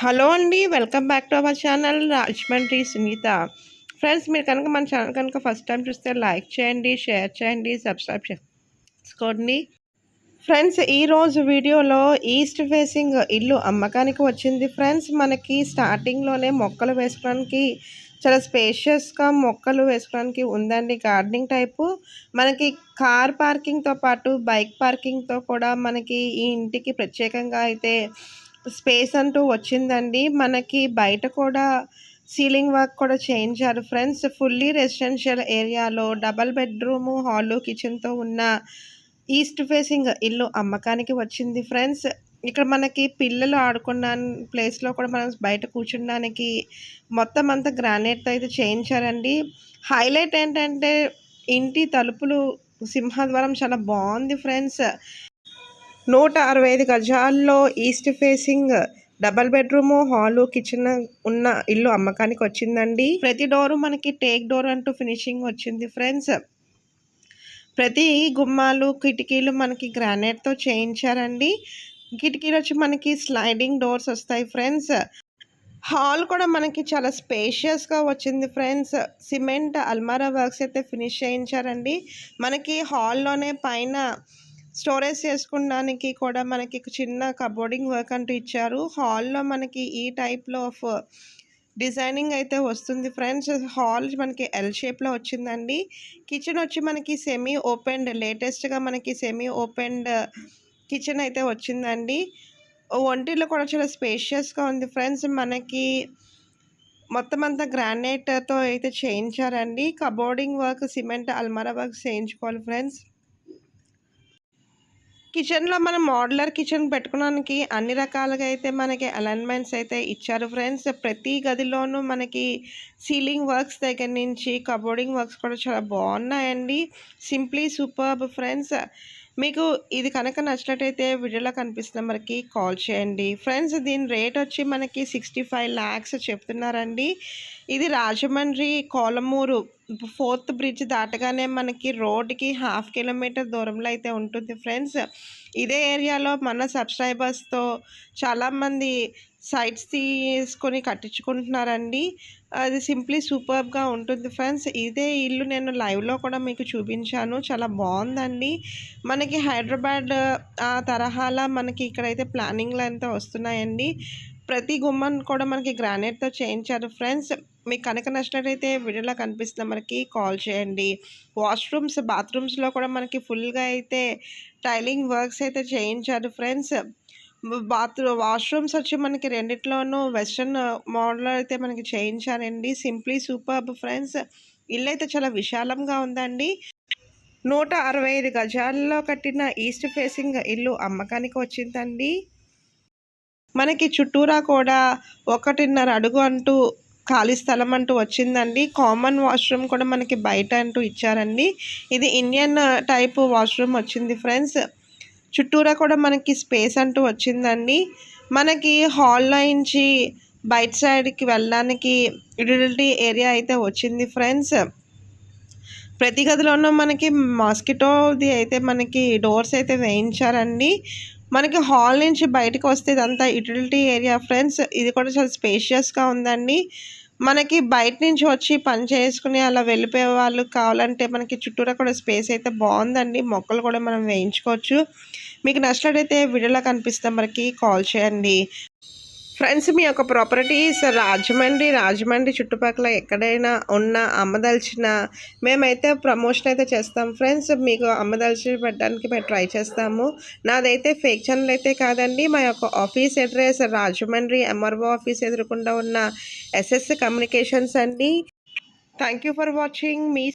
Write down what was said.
Hello అండి welcome back to our channel Rajahmundry Sunitha. Friends మీరు కనుక మన ఛానల్ కనుక ఫస్ట్ టైం చూస్తే లైక్ చేయండి షేర్ చేయండి సబ్స్క్రైబ్ చేసుకోండి. ఫ్రెండ్స్ ఈరోజు వీడియోలో ఈస్ట్ ఫేసింగ్ ఇల్లు అమ్మకానికి వచ్చింది. ఫ్రెండ్స్ మనకి స్టార్టింగ్లోనే మొక్కలు వేసుకోవడానికి చాలా స్పేషియస్గా మొక్కలు వేసుకోవడానికి ఉందండి గార్డెనింగ్ టైపు. మనకి కార్ పార్కింగ్తో పాటు బైక్ పార్కింగ్తో కూడా మనకి ఈ ఇంటికి ప్రత్యేకంగా అయితే స్పేస్ అంటూ వచ్చిందండి. మనకి బయట కూడా సీలింగ్ వర్క్ కూడా చేయించారు ఫ్రెండ్స్ ఫుల్లీ రెసిడెన్షియల్ ఏరియాలో డబల్ బెడ్రూము హాలు కిచెన్తో ఉన్న ఈస్ట్ ఫేసింగ్ ఇల్లు అమ్మకానికి వచ్చింది. ఫ్రెండ్స్ ఇక్కడ మనకి పిల్లలు ఆడుకున్న ప్లేస్లో కూడా మనం బయట కూర్చుండడానికి మొత్తం అంతా గ్రానైట్తో అయితే చేయించారండి హైలైట్ ఏంటంటే ఇంటి తలుపులు సింహద్వారం చాలా బాగుంది ఫ్రెండ్స్. నూట అరవై ఐదు గజాల్లో east facing double bedroom hall kitchen ఉన్న ఇల్లు అమ్మకానికి వచ్చిందండి. ప్రతి డోరు మనకి టేక్ డోర్ అంటూ ఫినిషింగ్ వచ్చింది ఫ్రెండ్స్. ప్రతి గుమ్మాలు కిటికీలు మనకి గ్రానైట్తో చేయించారండి. కిటికీలు వచ్చి మనకి స్లైడింగ్ డోర్స్ వస్తాయి ఫ్రెండ్స్. హాల్ కూడా మనకి చాలా స్పేషియస్గా వచ్చింది ఫ్రెండ్స్. సిమెంట్ అల్మారా వర్క్స్ అయితే ఫినిష్ చేయించారండి. మనకి హాల్లోనే పైన స్టోరేజ్ చేసుకోవడానికి కూడా మనకి చిన్న కబోర్డింగ్ వర్క్ అంటూ ఇచ్చారు. హాల్లో మనకి ఈ టైప్లో ఆఫ్ డిజైనింగ్ అయితే వస్తుంది ఫ్రెండ్స్. హాల్ మనకి ఎల్ షేప్లో వచ్చిందండి. కిచెన్ వచ్చి మనకి సెమీ ఓపెన్డ్ లేటెస్ట్గా మనకి సెమీ ఓపెన్డ్ కిచెన్ అయితే వచ్చిందండి. ఒంటిలో కూడా చాలా స్పేషియస్గా ఉంది ఫ్రెండ్స్. మనకి మొత్తం అంతా గ్రానైట్తో అయితే చేయించారండి. కబోర్డింగ్ వర్క్ సిమెంట్ అల్మారా వర్క్ చేయించుకోవాలి ఫ్రెండ్స్. కిచెన్లో మనం మోడలర్ కిచెన్ పెట్టుకోవడానికి అన్ని రకాలుగా అయితే మనకి అలైన్మెంట్స్ అయితే ఇచ్చారు ఫ్రెండ్స్. ప్రతి గదిలోనూ మనకి సీలింగ్ వర్క్స్ దగ్గర నుంచి కబోర్డింగ్ వర్క్స్ కూడా చాలా బాగున్నాయండి. Simply superb friends. మీకు ఇది కనుక నచ్చినట్టయితే వీడియోలో కనిపిస్తున్న మనకి కాల్ చేయండి. ఫ్రెండ్స్ దీని రేట్ వచ్చి మనకి సిక్స్టీ ఫైవ్ ల్యాక్స్ చెప్తున్నారండి. ఇది రాజమండ్రి కోలమూరు ఫోర్త్ బ్రిడ్జ్ దాటగానే మనకి రోడ్కి హాఫ్ కిలోమీటర్ దూరంలో అయితే ఉంటుంది. ఫ్రెండ్స్ ఇదే ఏరియాలో మన సబ్స్క్రైబర్స్తో చాలామంది సైట్స్ తీసుకొని కట్టించుకుంటున్నారండి. అది సింప్లీ సూపర్గా ఉంటుంది ఫ్రెండ్స్. ఇదే ఇల్లు నేను లైవ్లో కూడా మీకు చూపించాను. చాలా బాగుందండి. మనకి హైదరాబాద్ ఆ తరహాలో మనకి ఇక్కడైతే ప్లానింగ్లు అంతా వస్తున్నాయండి. ప్రతి గుమ్మను కూడా మనకి గ్రానైట్తో చేయించారు ఫ్రెండ్స్. మీకు కనుక నచ్చినట్టయితే వీడియోలో కనిపిస్తున్న మనకి కాల్ చేయండి. వాష్రూమ్స్ బాత్రూమ్స్లో కూడా మనకి ఫుల్గా అయితే టైలింగ్ వర్క్స్ అయితే చేయించారు ఫ్రెండ్స్. బాత్రూమ్ వాష్రూమ్స్ వచ్చి మనకి రెండిట్లోనూ వెస్ట్రన్ మోడల్ అయితే మనకి చేయించారండి. Simply super friends. ఇల్లు అయితే చాలా విశాలంగా ఉందండి. నూట అరవై ఐదు గజాల్లో కట్టిన ఈస్ట్ ఫేసింగ్ ఇల్లు అమ్మకానికి వచ్చిందండి. మనకి చుట్టూరా కూడా ఒకటిన్నర అడుగు అంటూ ఖాళీ స్థలం అంటూ వచ్చిందండి. కామన్ వాష్రూమ్ కూడా మనకి బయట అంటూ ఇచ్చారండి. ఇది ఇండియన్ టైప్ వాష్రూమ్ వచ్చింది ఫ్రెండ్స్. చుట్టూరా కూడా మనకి స్పేస్ అంటూ వచ్చిందండి. మనకి హాల్లో నుంచి బయట సైడ్కి వెళ్ళడానికి యూటిలిటీ ఏరియా అయితే వచ్చింది ఫ్రెండ్స్. ప్రతి గదిలోనూ మనకి మాస్కిటోది అయితే మనకి డోర్స్ అయితే వేయించారండి. మనకి హాల్ నుంచి బయటకు వస్తే ఇదంతా యూటిలిటీ ఏరియా ఫ్రెండ్స్. ఇది కూడా చాలా స్పేషియస్గా ఉందండి. మనకి బయట నుంచి వచ్చి పని చేసుకుని అలా వెళ్ళిపోయే వాళ్ళు కావాలంటే మనకి చుట్టూరా కూడా స్పేస్ అయితే బాగుందండి. మొక్కలు కూడా మనం వేయించుకోవచ్చు. మీకు నచ్చినట్టయితే వీడియోలో కనిపిస్తే మనకి కాల్ చేయండి. ఫ్రెండ్స్ మీ యొక్క ప్రాపర్టీస్ రాజమండ్రి రాజమండ్రి చుట్టుపక్కల ఎక్కడైనా ఉన్న అమ్మదలిచిన మేమైతే ప్రమోషన్ అయితే చేస్తాం. ఫ్రెండ్స్ మీకు అమ్మదలిచి పెట్టడానికి మేము ట్రై చేస్తాము. నాదైతే ఫేక్ ఛానల్ అయితే కాదండి. మా యొక్క office address Rajahmundry MRO office ఎదురుకుండా ఉన్న ఎస్ఎస్ కమ్యూనికేషన్స్ అండి. Thank for watching. మీ